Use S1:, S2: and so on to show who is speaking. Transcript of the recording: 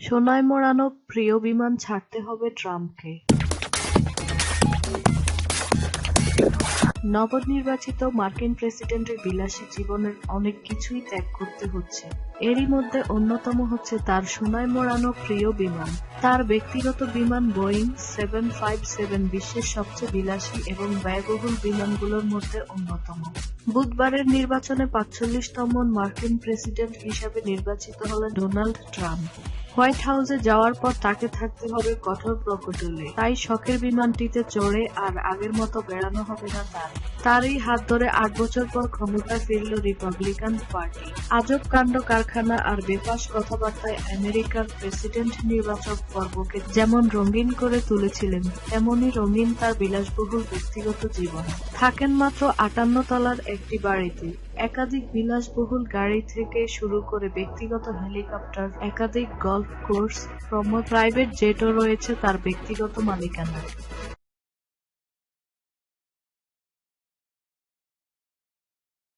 S1: সোনায় মোড়ানো প্রিয় বিমান ছাড়তে হবে ট্রাম্পকে। নবনির্বাচিত মার্কিন প্রেসিডেন্টের বিলাসী জীবনের অনেক কিছুই ত্যাগ করতে হচ্ছে। এরই মধ্যে অন্যতম হচ্ছে তার সোনায় মোড়ানো প্রিয় বিমান। তার ব্যক্তিগত বিমান বোয়িং সেভেন ফাইভ সেভেন বিশ্বের সবচেয়ে বিলাসী এবং ব্যয়বহুল বিমানগুলোর মধ্যে অন্যতম। বুধবারের নির্বাচনে পাঁচচল্লিশতম মার্কিন প্রেসিডেন্ট হিসাবে নির্বাচিত হলেন ডোনাল্ড ট্রাম্প। হোয়াইট হাউসে যাওয়ার পর তাকে থাকতে হবে কঠোর প্রকটলে তাই শখের বিমানটিতে চড়ে আর আগের মতো বেড়ানো হবে না তার। তারই হাত ধরে আট বছর পর ক্ষমতায় ফিরল রিপাবলিকান পার্টি। আজব কাণ্ড কারখানা আর বেপাস কথাবার্তায় আমেরিকার প্রেসিডেন্ট নির্বাচক পর্বকে যেমন রঙিন করে তুলেছিলেন তেমনই রঙিন তার বিলাসবহুল ব্যক্তিগত জীবন। থাকেন মাত্র আটান্ন তলার একটি বাড়িতে। একাধিক বিলাসবহুল গাড়ি থেকে শুরু করে ব্যক্তিগত হেলিকপ্টার, একাধিক গল্ফ কোর্স প্রাইভেট জেটও রয়েছে তার ব্যক্তিগত মালিকানায়।